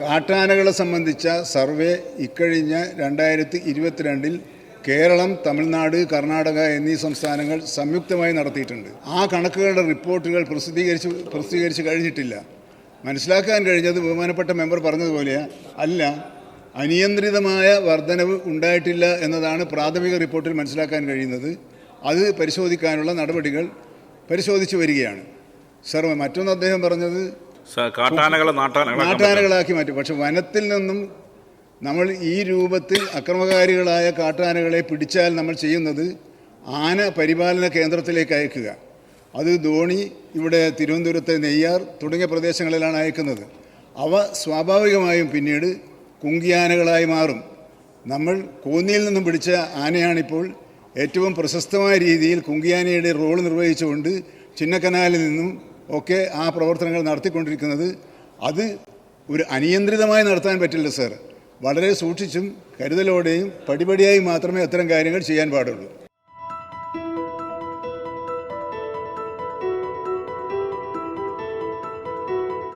കാട്ടാനകളെ സംബന്ധിച്ച സർവേ ഇക്കഴിഞ്ഞ രണ്ടായിരത്തി ഇരുപത്തിരണ്ടിൽ കേരളം തമിഴ്നാട് കർണാടക എന്നീ സംസ്ഥാനങ്ങൾ സംയുക്തമായി നടത്തിയിട്ടുണ്ട്. ആ കണക്കുകളുടെ റിപ്പോർട്ടുകൾ പ്രസിദ്ധീകരിച്ച് പ്രസിദ്ധീകരിച്ച് കഴിഞ്ഞിട്ടില്ല. മനസ്സിലാക്കാൻ കഴിഞ്ഞത് ബഹുമാനപ്പെട്ട മെമ്പർ പറഞ്ഞതുപോലെ അല്ല അനിയന്ത്രിതമായ വർധനവ് ഉണ്ടായിട്ടില്ല എന്നതാണ് പ്രാഥമിക റിപ്പോർട്ടിൽ മനസ്സിലാക്കാൻ കഴിയുന്നത്. അത് പരിശോധിക്കാനുള്ള നടപടികൾ പരിശോധിച്ചു വരികയാണ്. സർ മറ്റൊന്ന് അദ്ദേഹം പറഞ്ഞത് കാട്ടാനകളെ നാട്ടാനകളെ നാട്ടാനകളാക്കി മാറ്റും. പക്ഷെ വനത്തിൽ നിന്നും നമ്മൾ ഈ രൂപത്തിൽ അക്രമകാരികളായ കാട്ടാനകളെ പിടിച്ചാൽ നമ്മൾ ചെയ്യുന്നത് ആന പരിപാലന കേന്ദ്രത്തിലേക്ക് അയക്കുക. അത് ധോണി ഇവിടെ തിരുവനന്തപുരത്തെ നെയ്യാർ തുടങ്ങിയ പ്രദേശങ്ങളിലാണ് അയക്കുന്നത്. അവ സ്വാഭാവികമായും പിന്നീട് കുങ്കിയാനകളായി മാറും. നമ്മൾ കോന്നിയിൽ നിന്നും പിടിച്ച ആനയാണിപ്പോൾ ഏറ്റവും പ്രശസ്തമായ രീതിയിൽ കുങ്കിയാനയുടെ റോൾ നിർവഹിച്ചുകൊണ്ട് ചിന്നക്കനാലിൽ നിന്നും ഒക്കെ ആ പ്രവർത്തനങ്ങൾ നടത്തിക്കൊണ്ടിരിക്കുന്നത്. അത് ഒരു അനിയന്ത്രിതമായി നടത്താൻ പറ്റില്ല സാർ. വളരെ സൂക്ഷിച്ചും കരുതലോടെയും പടിപടിയായി മാത്രമേ അത്തരം കാര്യങ്ങൾ ചെയ്യാൻ പാടുള്ളൂ.